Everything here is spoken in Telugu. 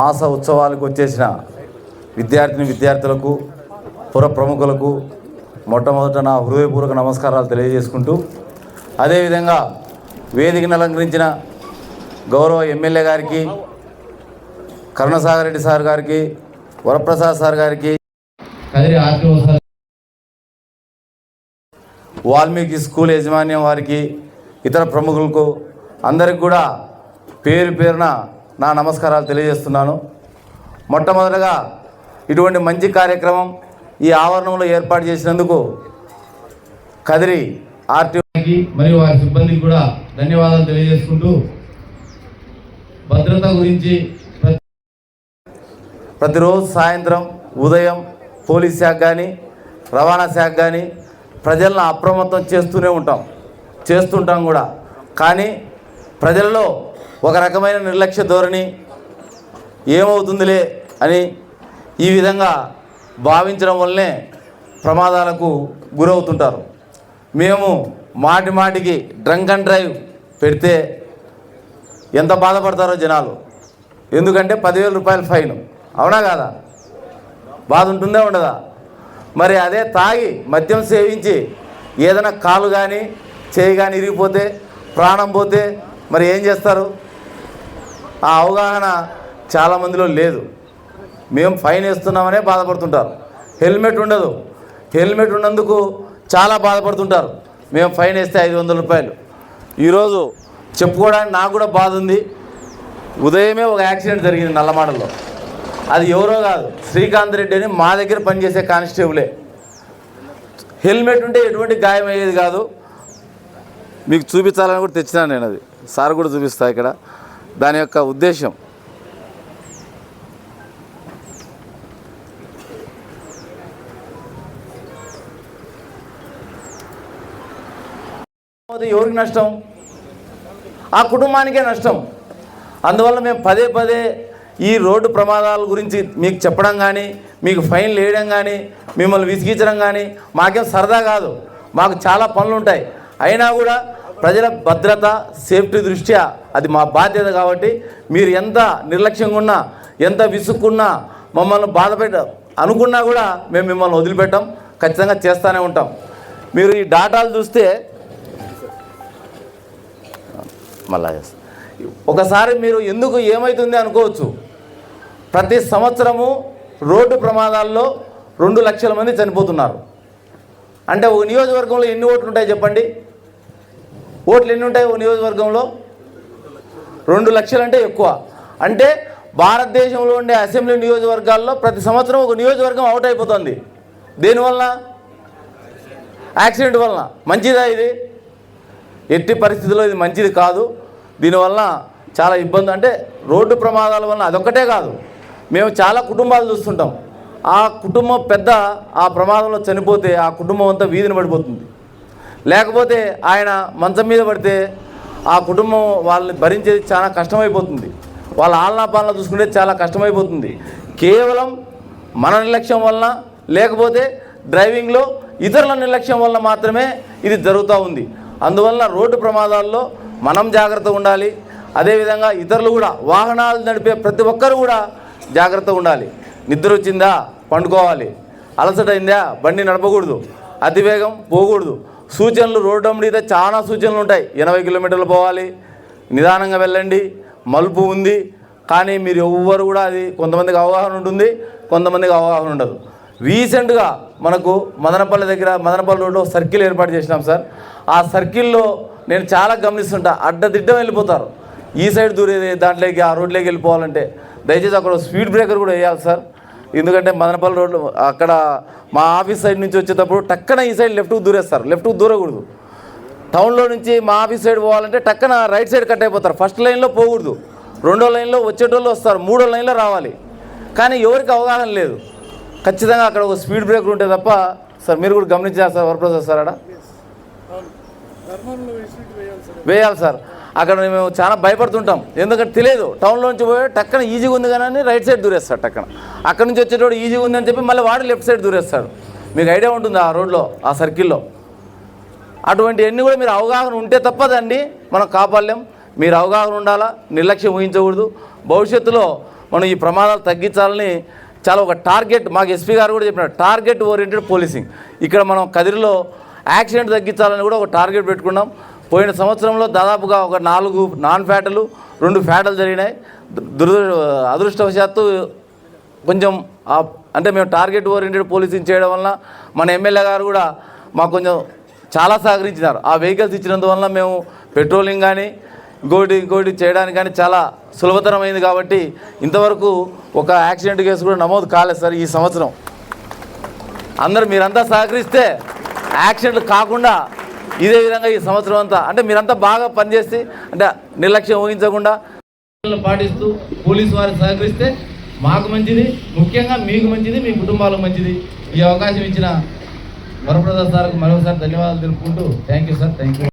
మాస ఉత్సవాలకు వచ్చేసిన విద్యార్థిని విద్యార్థులకు పుర ప్రముఖులకు మొట్టమొదట నా హృదయపూర్వక నమస్కారాలు తెలియజేసుకుంటూ అదేవిధంగా వేదికను అలంకరించిన గౌరవ ఎమ్మెల్యే గారికి కరుణసాగర్ రెడ్డి సార్ గారికి వరప్రసాద్ సార్ గారికి Kadiri RTO sir Valmiki school యాజమాన్యం వారికి ఇతర ప్రముఖులకు అందరికి కూడా పేరు పేరున నా నమస్కారాలు తెలియజేస్తున్నాను. మొట్టమొదటగా ఇటువంటి మంచి కార్యక్రమం ఈ ఆవరణంలో ఏర్పాటు చేసినందుకు కదిరి ఆర్టీఓకి మరియు వారి సిబ్బందికి కూడా ధన్యవాదాలు తెలియజేసుకుంటూ భద్రత గురించి ప్రతి- ప్రతిరోజు సాయంత్రం ఉదయం పోలీస్ శాఖ కానీ రవాణా శాఖ కానీ ప్రజలను అప్రమత్తం చేస్తూనే ఉంటాం. చేస్తుంటాం కూడా. కానీ ప్రజలలో ఒక రకమైన నిర్లక్ష్య ధోరణి ఏమవుతుందిలే అని ఈ విధంగా భావించడం వల్లనే ప్రమాదాలకు గురవుతుంటారు. మేము మాటి మాటికి డ్రంక్ అండ్ డ్రైవ్ పెడితే ఎంత బాధపడతారో జనాలు. ఎందుకంటే పదివేల రూపాయలు ఫైన్. అవునా కాదా? బాధ ఉంటుందా ఉండదా? మరి అదే తాగి మద్యం సేవించి ఏదైనా కాలు కానీ చేయి కానీ ఇరిగిపోతే ప్రాణం పోతే మరి ఏం చేస్తారు? ఆ అవగాహన చాలామందిలో లేదు. మేము ఫైన్ వేస్తున్నామనే బాధపడుతుంటారు. హెల్మెట్ ఉండదు. హెల్మెట్ ఉన్నందుకు చాలా బాధపడుతుంటారు. మేము ఫైన్ వేస్తే ఐదు వందల రూపాయలు. ఈరోజు చెప్పుకోవడానికి నాకు కూడా బాధ ఉంది. ఉదయమే ఒక యాక్సిడెంట్ జరిగింది నల్లమాడలో. అది ఎవరో కాదు శ్రీకాంత్ రెడ్డి అని మా దగ్గర పనిచేసే కానిస్టేబులే. హెల్మెట్ ఉంటే ఎటువంటి గాయం అయ్యేది కాదు. మీకు చూపించాలని కూడా తెచ్చినాను నేను అది. సార్ కూడా చూపిస్తా ఇక్కడ. దాని యొక్క ఉద్దేశం. ఎవరికి నష్టం? ఆ కుటుంబానికే నష్టం. అందువల్ల మేము పదే పదే ఈ రోడ్డు ప్రమాదాల గురించి మీకు చెప్పడం కానీ మీకు ఫైన్లు వేయడం కానీ మిమ్మల్ని విసిగించడం కానీ మాకేం సరదా కాదు. మాకు చాలా పనులు ఉంటాయి అయినా కూడా ప్రజల భద్రత సేఫ్టీ దృష్ట్యా అది మా బాధ్యత కాబట్టి మీరు ఎంత నిర్లక్ష్యంగా ఉన్నా ఎంత విసుక్కున్నా మమ్మల్ని బాధపెట్ట అనుకున్నా కూడా మేము మిమ్మల్ని వదిలిపెట్టాం. ఖచ్చితంగా చేస్తూనే ఉంటాం. మీరు ఈ డాటాలు చూస్తే మళ్ళా ఒకసారి మీరు ఎందుకు ఏమవుతుంది అనుకోవచ్చు. ప్రతి సంవత్సరము రోడ్డు ప్రమాదాల్లో రెండు లక్షల మంది చనిపోతున్నారు. అంటే ఒక నియోజకవర్గంలో ఎన్ని ఓట్లు ఉంటాయి చెప్పండి? ఓట్లు ఎన్ని ఉంటాయి ఓ నియోజకవర్గంలో? రెండు లక్షలు అంటే ఎక్కువ. అంటే భారతదేశంలో ఉండే అసెంబ్లీ నియోజకవర్గాల్లో ప్రతి సంవత్సరం ఒక నియోజకవర్గం అవుట్ అయిపోతుంది. దేనివల్ల యాక్సిడెంట్ వలన. మంచిదా ఇది? ఎట్టి పరిస్థితుల్లో ఇది మంచిది కాదు. దీనివల్ల చాలా ఇబ్బంది. అంటే రోడ్డు ప్రమాదాల వలన అదొక్కటే కాదు. మేము చాలా కుటుంబాలు చూస్తుంటాం. ఆ కుటుంబం పెద్ద ఆ ప్రమాదంలో చనిపోతే ఆ కుటుంబం అంతా వీధిని పడిపోతుంది. లేకపోతే ఆయన మంచం మీద పడితే ఆ కుటుంబం వాళ్ళని భరించేది చాలా కష్టమైపోతుంది. వాళ్ళ ఆలనా పాలన చూసుకుంటే చాలా కష్టమైపోతుంది. కేవలం మన నిర్లక్ష్యం వలన లేకపోతే డ్రైవింగ్లో ఇతరుల నిర్లక్ష్యం వల్ల మాత్రమే ఇది జరుగుతూ ఉంది. అందువల్ల రోడ్డు ప్రమాదాల్లో మనం జాగ్రత్తగా ఉండాలి. అదేవిధంగా ఇతరులు కూడా వాహనాలు నడిపే ప్రతి ఒక్కరు కూడా జాగ్రత్తగా ఉండాలి. నిద్ర వచ్చిందా? పండుకోవాలి. అలసట అయిందా? బండి నడపకూడదు. అతివేగం పోకూడదు. సూచనలు రోడ్డు మీద చాలా సూచనలు ఉంటాయి. ఎనభై కిలోమీటర్లు పోవాలి నిదానంగా వెళ్ళండి మలుపు ఉంది కానీ మీరు ఎవ్వరు కూడా అది కొంతమందికి అవగాహన ఉంటుంది కొంతమందికి అవగాహన ఉండదు. రీసెంట్గా మనకు మదనపల్లి దగ్గర మదనపల్లి రోడ్లో సర్కిల్ ఏర్పాటు చేసినాం సార్. ఆ సర్కిల్లో నేను చాలా గమనిస్తుంటా. అడ్డదిడ్డం వెళ్ళిపోతారు. ఈ సైడ్ దూరేది దాంట్లోకి ఆ రోడ్లోకి వెళ్ళిపోవాలంటే. దయచేసి అక్కడ స్పీడ్ బ్రేకర్ కూడా వేయాలి సార్. ఎందుకంటే మదనపల్లి రోడ్లో అక్కడ మా ఆఫీస్ సైడ్ నుంచి వచ్చేటప్పుడు టక్కన ఈ సైడ్ లెఫ్ట్కి దూరేస్తారు లెఫ్ట్కి దూరకూడదు. టౌన్లో నుంచి మా ఆఫీస్ సైడ్ పోవాలంటే టక్కన రైట్ సైడ్ కట్ అయిపోతారు ఫస్ట్ లైన్లో పోకూడదు. రెండో లైన్లో వచ్చేటోళ్ళు వస్తారు మూడో లైన్లో రావాలి. కానీ ఎవరికి అవగాహన లేదు. ఖచ్చితంగా అక్కడ ఒక స్పీడ్ బ్రేకర్ ఉంటే తప్ప సార్ మీరు కూడా గమనించారు సార్ వరప్రసాద్ సార్ అక్కడ వేయాలి సార్. అక్కడ మేము చాలా భయపడుతుంటాం. ఎందుకంటే తెలియదు టౌన్లో నుంచి పోయి టక్కన ఈజీగా ఉంది కానీ రైట్ సైడ్ దూరేస్తాడు టక్కన. అక్కడ నుంచి వచ్చేటోడు ఈజీగా ఉంది అని చెప్పి మళ్ళీ వాడు లెఫ్ట్ సైడ్ దూరేస్తాడు. మీకు ఐడియా ఉంటుంది ఆ రోడ్లో ఆ సర్కిల్లో? అటువంటి అన్నీ కూడా మీరు అవగాహన ఉంటే తప్ప దాన్ని మనం కాపాడలేం. మీరు అవగాహన ఉండాలా నిర్లక్ష్యం ఊహించకూడదు. భవిష్యత్తులో మనం ఈ ప్రమాదాలు తగ్గించాలని చాలా ఒక టార్గెట్ మాకు ఎస్పీ గారు కూడా చెప్పినారు టార్గెట్ ఓరియంటెడ్ పోలీసింగ్. ఇక్కడ మనం కదిరిలో యాక్సిడెంట్ తగ్గించాలని కూడా ఒక టార్గెట్ పెట్టుకున్నాం. పోయిన సంవత్సరంలో దాదాపుగా ఒక నాలుగు నాన్ ఫ్యాటలు రెండు ఫ్యాటలు జరిగినాయి. దురద అదృష్టవశాత్తు కొంచెం అంటే మేము టార్గెట్ ఓరియంటెడ్ పోలీసింగ్ చేయడం వలన మన ఎమ్మెల్యే గారు కూడా మాకు కొంచెం చాలా సహకరించినారు. ఆ వెహికల్స్ ఇచ్చినందువలన మేము పెట్రోలింగ్ కానీ ఇంకోటి ఇంకోటి చేయడానికి కానీ చాలా సులభతరమైంది కాబట్టి ఇంతవరకు ఒక యాక్సిడెంట్ కేసు కూడా నమోదు కాలేదు సార్ ఈ సంవత్సరం. అందరు మీరంతా సహకరిస్తే యాక్సిడెంట్ కాకుండా ఇదే విధంగా ఈ సంవత్సరం అంతా. అంటే మీరంతా బాగా పనిచేసి అంటే నిర్లక్ష్యం ఊహించకుండా. పాటిస్తూ పోలీసు వారు సహకరిస్తే మాకు మంచిది ముఖ్యంగా మీకు మంచిది మీ కుటుంబాలకు మంచిది. ఈ అవకాశం ఇచ్చిన వరప్రసాద్ సార్కు మరొకసారి ధన్యవాదాలు తెలుపుకుంటూ thank you sir thank you